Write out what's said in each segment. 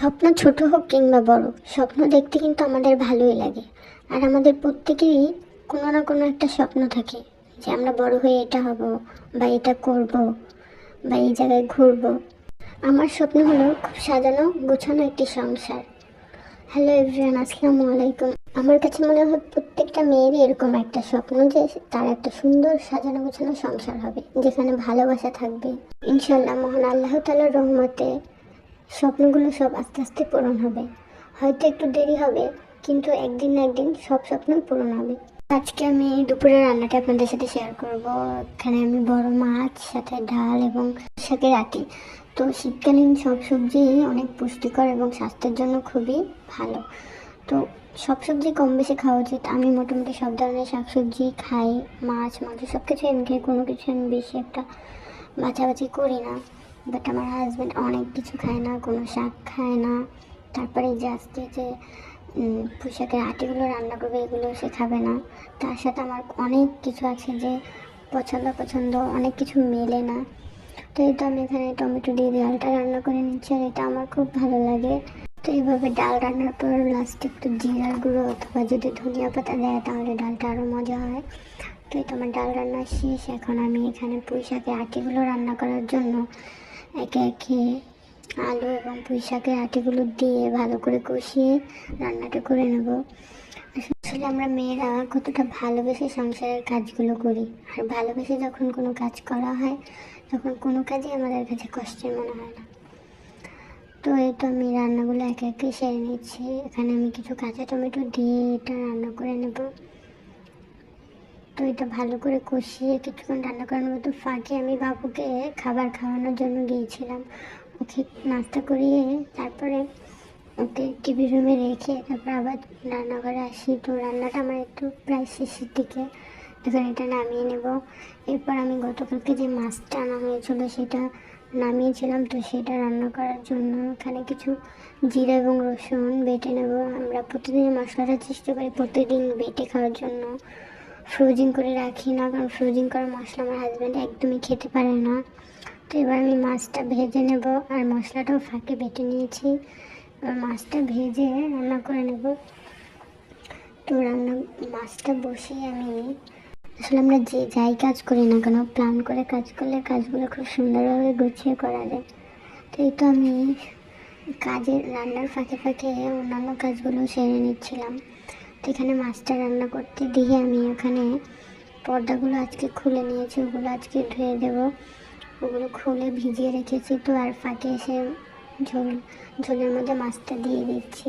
স্বপ্ন ছোট হোক কিংবা বড়, স্বপ্ন দেখতে কিন্তু আমাদের ভালোই লাগে। আর আমাদের প্রত্যেকেরই কোনো না কোনো একটা স্বপ্ন থাকে যে আমরা বড় হয়ে এটা হব বা এটা করব বা এই জায়গায় ঘুরব। আমার স্বপ্ন হলো খুব সাজানো, গোছানো একটি সংসার। হ্যালো এভরিওয়ান আসসালামু আলাইকুম। আমার কাছে মনে হয় প্রত্যেকটা মেয়েরই এরকম একটা স্বপ্ন যে তার একটা সুন্দর সাজানো গোছানো সংসার হবে, যেখানে ভালোবাসা থাকবে। ইনশাল্লাহ মহান আল্লাহ তালার রহমতে স্বপ্নগুলো সব আস্তে আস্তে পূরণ হবে। হয়তো একটু দেরি হবে, কিন্তু একদিন না একদিন সব স্বপ্নই পূরণ হবে। আজকে আমি দুপুরের রান্নাটা আপনাদের সাথে শেয়ার করব। এখানে আমি বড় মাছ, সাথে ডাল এবং শাকের আটি। তো শীতকালীন সব সবজি অনেক পুষ্টিকর এবং স্বাস্থ্যের জন্য খুবই ভালো। তো সব সবজি কম বেশি খাওয়া উচিত। আমি মোটামুটি সব ধরনের শাকসবজি খাই, মাছ, মাংস সব কিছু খাই কোনো কিছু আমি বেশি একটা বাছাবাছি করি না। বাট আমার হাজব্যান্ড অনেক কিছু খায় না কোনো শাক খায় না। তারপরে যে আজকে যে উম, পুঁইশাকের আটিগুলো রান্না করবে এগুলো সে খাবে না। তার সাথে আমার অনেক কিছু আছে যে পছন্দ পছন্দ অনেক কিছু মেলে না। তো এই তো আমি এখানে টমেটো দিয়ে ডালটা রান্না করে নিচ্ছি আর এটা আমার খুব ভালো লাগে। তো এইভাবে ডাল রান্নার পর লাস্টে একটু জিরার গুঁড়ো অথবা যদি ধনিয়া পাতা দেয় তাহলে ডালটা আরও মজা হয়। তো এই তো আমার ডাল রান্না শেষ এখন আমি এখানে পুঁই শাকের আটিগুলো রান্না করার জন্য একে একে আলু এবং পুঁই শাকের আটিগুলো দিয়ে ভালো করে কষিয়ে রান্নাটা করে নেব। আসলে আমরা মেয়েরা কতটা ভালোবেসে সংসারের কাজগুলো করি। আর ভালোবেসে যখন কোনো কাজ করা হয়, তখন কোনো কাজই আমাদের কাছে কষ্টের মনে হয় না। তো এই তো আমি রান্নাগুলো একে একে সেরে নিচ্ছি। এখানে আমি কিছু কাঁচা টমেটো দিয়ে এটা রান্না করে নেব। তো এটা ভালো করে কষিয়ে কিছুক্ষণ রান্না করে নেব তো ফাঁকে আমি বাবুকে খাবার খাওয়ানোর জন্য গিয়েছিলাম। ওকে নাস্তা করিয়ে তারপরে ওকে টিভি রুমে রেখে তারপর আবার রান্নাঘরে আসি। তো রান্নাটা আমার একটু প্রায় শেষের দিকে। এখন এটা নামিয়ে নেব। এরপর আমি গতকালকে যে মাছটা আনা হয়েছিল সেটা নামিয়েছিলাম। তো সেটা রান্না করার জন্য এখানে কিছু জিরা এবং রসুন বেটে নেব। আমরা প্রতিদিন মশলাটা চেষ্টা করি প্রতিদিন বেটে খাওয়ার জন্য। ফ্রোজিং করে রাখি, না কারণ ফ্রোজিং করা মশলা আমার হাজব্যান্ড একদমই খেতে পারে না। তো এবার আমি মাছটা ভেজে নেব আর মশলাটাও ফাঁকে বেটে নিয়েছি। এবার মাছটা ভেজে রান্না করে নেব। তো রান্না, মাছটা বসিয়ে আমি, আসলে আমরা যে, যাই কাজ করি না কেন প্ল্যান করে কাজ করলে কাজগুলো খুব সুন্দরভাবে গুছিয়ে করা যায়। তো এই তো আমি কাজের, রান্নার ফাঁকে ফাঁকে অন্যান্য কাজগুলো সেরে নিচ্ছিলাম। এখানে মাছটা রান্না করতে দিয়ে আমি এখানে পর্দাগুলো আজকে খুলে নিয়েছি, ওগুলো আজকে ধুয়ে দেবো। ওগুলো খুলে ভিজিয়ে রেখেছি তো, আর ফাঁকে এসে ঝোল, ঝোলের মধ্যে মাছটা দিয়ে দিচ্ছি।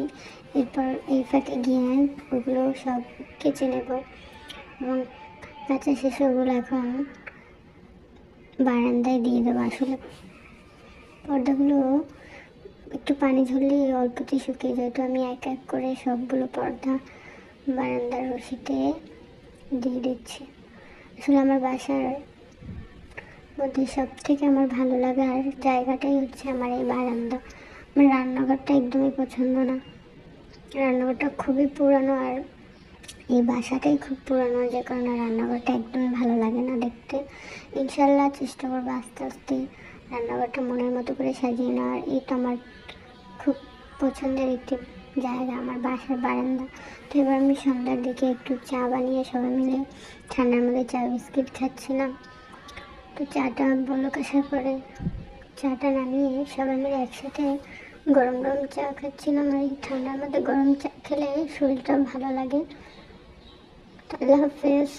এরপর এই ফাঁকে গিয়ে ওগুলো সব কেচে নেব এবং কাঁচা শেষে ওগুলো এখন বারান্দায় দিয়ে দেবো। আসলে পর্দাগুলো একটু পানি ঝরলেই অল্পতে শুকিয়ে যায়, তো আমি এক এক করে সবগুলো পর্দা বারান্দার রশিতে দিয়ে দিচ্ছি। আসলে আমার বাসার মধ্যে সব থেকে আমার ভালো লাগার জায়গাটাই হচ্ছে আমার এই বারান্দা। আমার রান্নাঘরটা একদমই পছন্দ না। রান্নাঘরটা খুবই পুরানো আর এই বাসাটাই খুব পুরানো, যে কারণে রান্নাঘরটা একদমই ভালো লাগে না দেখতে। ইনশাল্লাহ চেষ্টা করব আস্তে আস্তে রান্নাঘরটা মনের মতো করে সাজিয়ে নেওয়ার। এটা আমার খুব পছন্দের একটি জায়গা, আমার বাসার বারান্দা। তো এবার আমি সন্ধ্যার দিকে একটু চা বানিয়ে সবাই মিলে ঠান্ডার মধ্যে চা, বিস্কিট খাচ্ছিলাম। তো চাটা বলক আসার পরে। চাটা নামিয়ে সবাই মিলে একসাথে গরম গরম চা খাচ্ছিলাম। আর এই ঠান্ডার মধ্যে গরম চা খেলে শরীরটা ভালো লাগে। আল্লাহ হাফেজ।